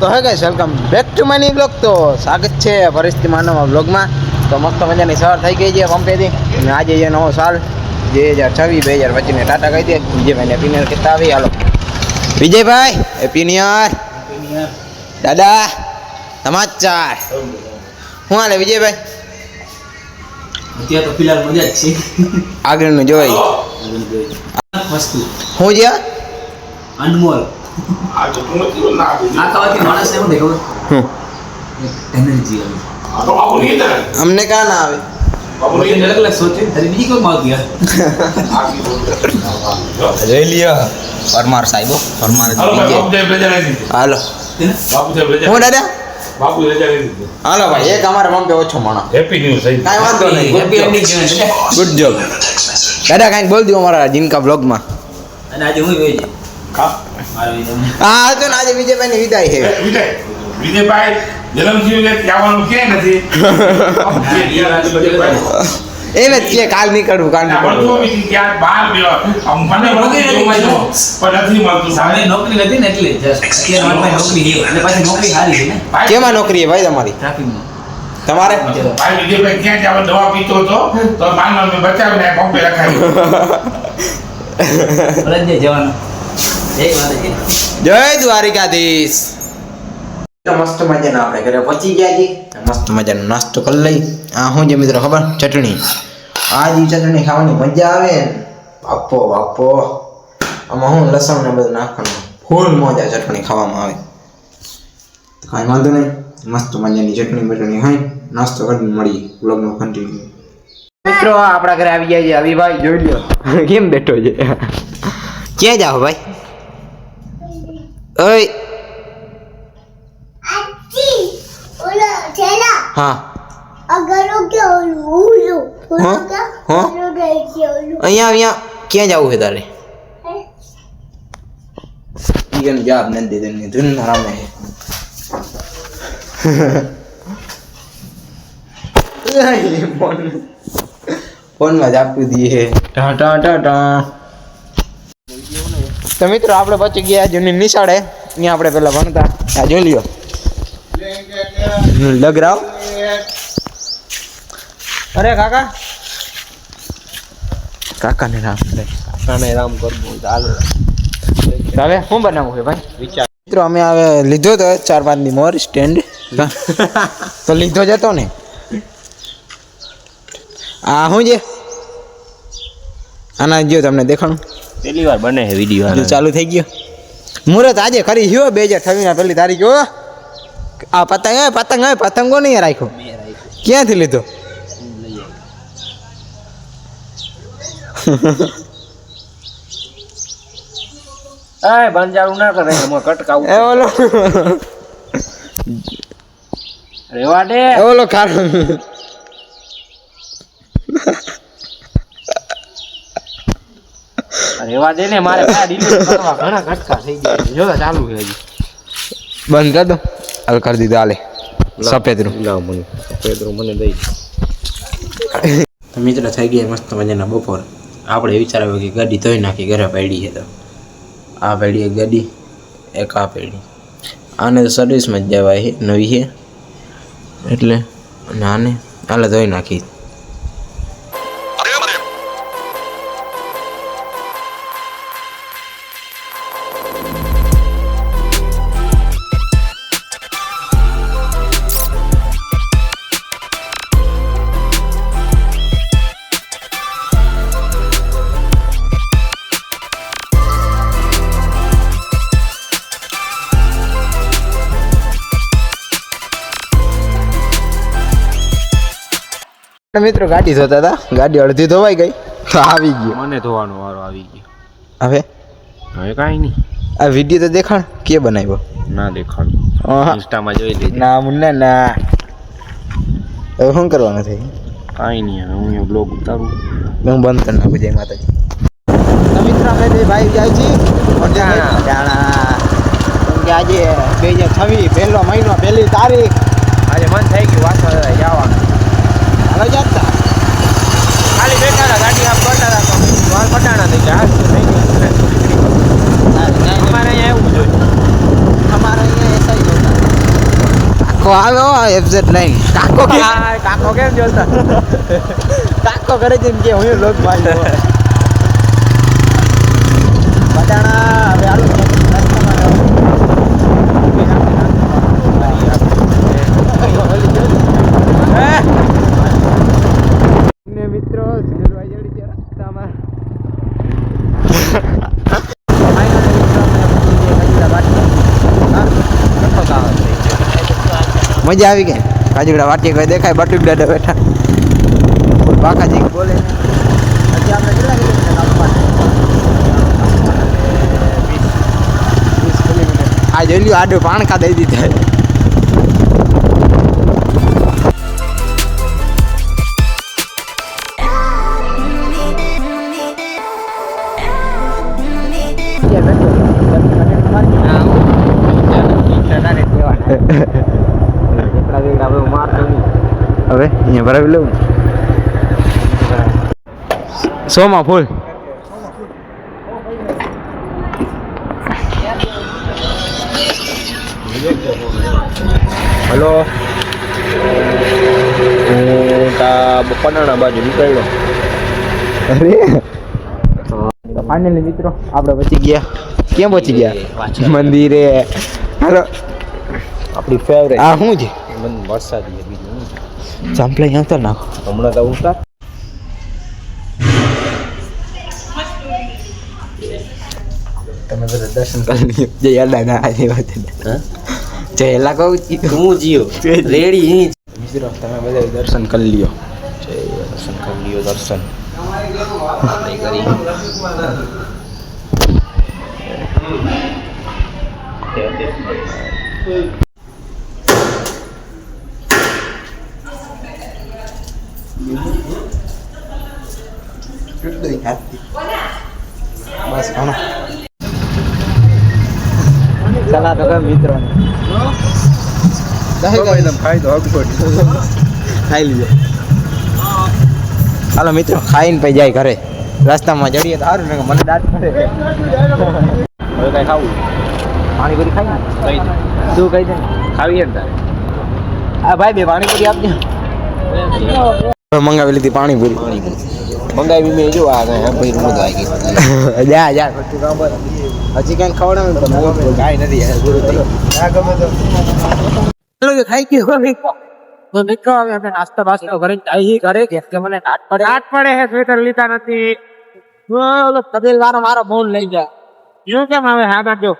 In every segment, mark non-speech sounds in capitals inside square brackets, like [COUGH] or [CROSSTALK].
તો hey guys welcome back to money blog તો સ્વાગત છે પરિસ્થિતિ માનવમાં બ્લોગમાં તો મસ્ત મજાની સવાર થઈ ગઈ છે પંપેથી અને આજે જે નવો સાલ બે હજાર છવ્વીસ બે હજાર પચીસને ટાટા કહી દે. વિજયભાઈને પિનિયર કહેતા આવી હાલો. વિજયભાઈ એ પિનિયર દાદા સમાચાર. શું હાલે વિજયભાઈ? આગળનું જોઈ. હું જ્યાં અનમોલ. આ ખાવાથી માણસને શું થાય ખબર એનર્જી આવે અમને કાં ના આવે બધાને અલગ અલગ સોચે તારી બીજી કોઈ માવતી આવે જોઈ લ્યો પરમાર સાહેબો પરમાર હાલો હું દાદા હાલો ભાઈ એક અમારા પંપે ઓછો માણસ હેપી ન્યૂ થઈ કાંઈ વાંધો નહીં હેપી એન્ડિંગ કહેવાય ને. ગુડ જોબ દાદા કાંઈક બોલ દો અમારા જીનકા બ્લોગમાં અને આજે હું જોઈ હા ને આજે વિજયભાઈની વિદાય છે. વિજય વિજયભાઈ જન્મથી ને આવવાનું ક્યાંય નથી. એને જ કે કાલ નીકળવું કાલ નીકળવું. બધું બી ક્યાંક બહાર ગયો. આમ મને મળતું. પણ નથી મળતું. સામે નોકરી નથી ને એટલે જસ્ટ કે નોકરી છે. અને પાછી નોકરી સારી છે ને? કેમાં નોકરી છે ભાઈ તમારી? ટ્રાફિકમાં. તમારે? ભાઈ વિજયભાઈ ક્યાં જાવ દવા પીતો હતો તો માનવ મેં બચાવીને પંપે રખાયું. જવાનું. જય દ્વારિકાધીશ. મસ્ત મજાના આપણે ઘરે પહોંચી ગયા છીએ. મસ્ત મજાનો નાસ્તો કરી લઈ આ શું જે મિત્રો ખબર? ચટણી. આ જે ચટણી ખાવાની મજા આવે. બાપો બાપો. આમાં હું લસણ ને બધું નાખવાનું? ફૂલ મજા ચટણી ખાવામાં આવે. તો કાંઈ વાંધો નહીં. મસ્ત મજાની ચટણી બટણી હોય. નાસ્તો કરીને મળીએ. બ્લોગનો કન્ટિન્યુ મિત્રો આપણા ઘરે આવી ગયા છે અભિભાઈ જોઈ લ્યો. [LAUGHS] કેમ બેઠો છે? ક્યાં જાઓ ભાઈ? ઓય. આજી ઓલા છેલા હા. અગરો કે ઓલું ઓલું હા? કે ઓલું રહે ઓલું. અહીંયા અહીંયા ક્યાં જવું છે તારે? ઈગન જવાબ નથી દીધો. ને ધૂન રામે છે ફોનમાં જ આપી દઈએ. ટા ટા ટા ટા. તો મિત્રો આપણે પહોંચી ગયા જૂની નિશાળે. અહીંયા આપણે પેલા ભણતા. આ જોઈ લ્યો. લગરાવ અરે કાકા. કાકાને રામ કાકાને રામ કરવું ચાલો. હવે શું બનાવવું છે ભાઈ? વિચાર. મિત્રો અમે હવે લીધો તો ચાર પાંચ દી મોર સ્ટેન્ડ. [LAUGHS] તો લીધો જ હતો ને. આ શું છે? આના જો તમને દેખાણું. પહેલી વાર બને છે વીડિયો ચાલુ થઈ ગયો. મુહૂર્ત આજે ખરી ગયો બે હજાર છવ્વીસ પહેલી તારીખ હો. આ પતંગ આવે પતંગ હે પતંગો નહીં રાખ્યો. ક્યાંથી લીધો? એ બંજારું ના કરે એમાં કટકાવું એ ઓલો. રેવા દે. ઓલો કારણ રેવા દે ને મારે આ ડિલીટ કરવા ઘણા કટકા થઈ ગયા જો ચાલુ છે હજી. બંધ કર દો. હાલ કરી દીધું હાલે. સફેદ રૂમ લાવ મને. સફેદ રૂમ મને દઈ [LAUGHS] મિત્ર થઈ ગયા મસ્ત મજાના બપોર. આપણે વિચાર્યું કે ગાડી ધોઈ નાખી ઘરે પડી છે તો. આ પડી એક ગાડી એક આ પડી. આને તો સર્વિસમાં જ જવાય છે નવી છે. એટલે અને આને હાલે ધોઈ નાખી. મિત્રો ગાડી ધોતા હતા. ગાડી અડધી ધોવાઈ ગઈ. તો આવી ગયો. મને ધોવાનો વારો આવી ગયો. હવે? હવે કાંઈ નહીં. આ વીડિયો તો દેખાણ કે બનાવ્યો? ના દેખાણ. ઇન્સ્ટામાં જોઈ લેજે. ના મુન્ના ના હવે શું કરવાનું છે? કાંઈ નહીં હવે હું બ્લોગ ઉતારું. હું બંધ કરી નાખું જય માતાજી. મિત્ર અમે બે ભાઈ જાય છીએ. જાણા જાણા કે આજે બે હજાર છવ્વીસ પહેલો મહિનો પહેલી તારીખ. આજે મન થઈ ગયું વાસણ જવાનું. જતા ખાલી બેઠા હતા ગાડી આમ કરતા હતા તો હાલ પટાણા થઈ ગયા અમારે અહીંયા એવું જોઈએ અમારે અહીંયા એસઆઈ જોતા કાકો આવ્યો એફઝેડ લાઈન. કાકો કાકો કેમ જોતા? કાકો કરે છે કે હું લોક મારી બટાણા હવે આલુ ને મિત્રો સુનિલભાઈ જોડી છે રસ્તામાં મજા આવી ગઈ. કાજુડા વાટી કોઈ દેખાય, બટુક દાદા બેઠા. બાકાજી બોલે. આ જોઈ લ્યો, આડું પાણકા દઈ દીધા. હવે અહીંયા ભરાવી લઉં. સોમાં ફૂલ. હલો. હું તા પટાણા બાજુ નીકળ્યો. અરે. ફાઇનલી મિત્રો આપણે બચી ગયા. કેમ બચી ગયા? મંદિરે. હાલો. આપણી ફેવરેટ આ શું છે? મને વરસાદી બીજું. ચાંપલા આવતા નાખો હમણાં તો ઉતાર. તમે બધા દર્શન કરી. જે યાદા ના આજે વાત જે જય કહું હું જીઓ રેડી મિત્રો તમે બધા દર્શન કરી લ્યો. દર્શન કરી લ્યો દર્શન. નહીં કરી બસ ઘણો સલાહ તો કર મિત્રો ખાઈ લીધો. હાલો મિત્રો ખાઈને પછી જાય ઘરે. રસ્તામાં જડીએ તો સારું ને મને દાંત પડે હવે કઈ ખાવું પાણીપુરી ખાઈ ને કઈ તું કહી દે. ખાવી ને તારે. આ ભાઈ બે પાણીપુરી આપજે. મંગાવી લીધી પાણીપુરી. મંગાવી મેં જો આ ભાઈ રૂમ આવી ગઈ. [LAUGHS] જા જા. હજી કઈ ખવડાવે તો કાંઈ નથી ગયું. ખાઈ ગયો તો મિત્રો હવે આપણે નાસ્તા બાસ્તો ઘરે આવી ઘરે. કે કે મને ટાટ પડે. ટાટ પડે હે સ્વેટર લીધા નથી. ઓલો તબેલ વાળો મારો ફોન લઈ જા. જો કેમ હવે હા બાજુ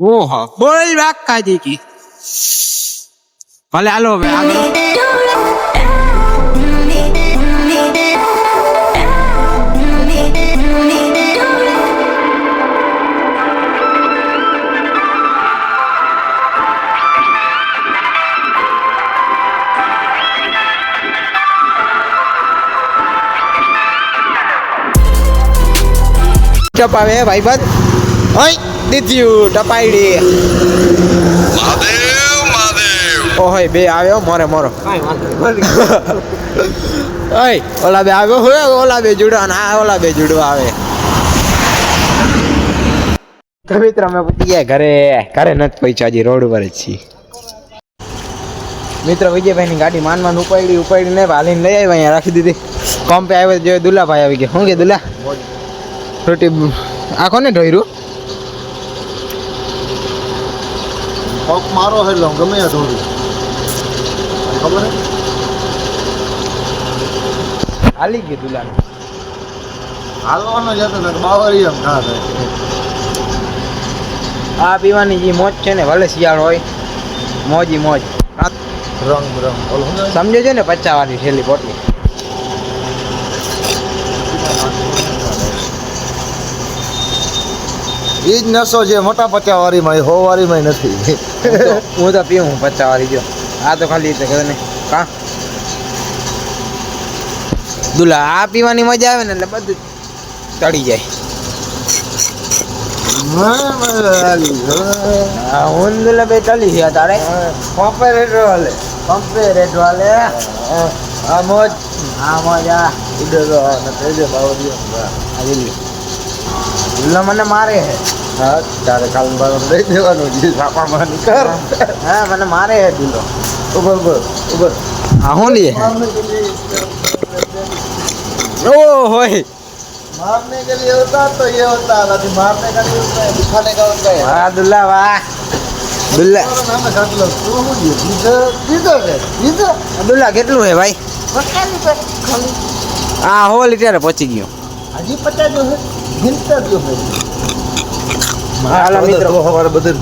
ઓહો બોલ વાકાજી કી ભલે હાલો હવે આગળ. ટપાવે ભાઈ બધ. ઓય દીધ્યું ટપાઈડી ઓય બે આવ્યો મોરે મોરો. ઓય ઓલા બે આવ્યો હોય ઓલા બે જુડવા ને આ ઓલા બે જુડવા આવે. તો મિત્ર અમે પૂછી ગયા ઘરે. ઘરે નથી પહોંચ્યા હજી રોડ ઉપર જ છીએ. મિત્ર વિજયભાઈ ની ગાડી માન માન ઉપાડી ઉપાડી ને હાલીને લઈ આવ્યા અહીંયા રાખી દીધી. કોમ્પે આવ્યો જો જોયો દુલાભાઈ આવી ગયા. શું કે દુલા? રોટી આખો ને ઢોયરું પગ મારો હું ગમે ત્યાં દોડું ખબર હાલી ગયું લાગે હાલવાનો જતો ને બાવરી એમ ના થાય આ પીવાની જે મોજ છે ને ભલે શિયાળ હોય મોજી મોજ રંગ રંગ? સમજો છે ને પચાવવાની છેલ્લી પોટલી ઈ જ નસો છે મોટા પચા માં એ હો વાળીમાં નથી. હું તો- પીવું પચાવવાળી જો. આ તો ખાલી છે ને. કા? દુલા આ પીવાની મજા આવે ને એટલે બધું ચડી જાય. હું દુલા બે ચડી ગયા તારે? વાલે. વાલે? આ મોજ. આ મોજ આ ઈડો તો બાવરીઓ આ લીલી દુલા મને મારે હે હા તારે કાલ બાર લઈ દેવાનું જે છાપામાં નીકળ હા મને મારે હે ઢીલો ઉભર ઉભર ઉભર આ શું લે मारने के लिए ઓ હોય मारने के लिए होता तो ये होता है अभी मारने का नहीं होता है दिखाने का होता है વાહ દુલ્લા વાહ દુલ્લા और नाम काट लो तू मुझे इधर इधर है इधर દુલ્લા કેટલું હે ભાઈ पक्का नहीं कर खाली આ હો લીટર પહોંચી ગયો આજે પચાસ જો હે ગિનતા જો હે મારા મિત્રો. ખબર બધું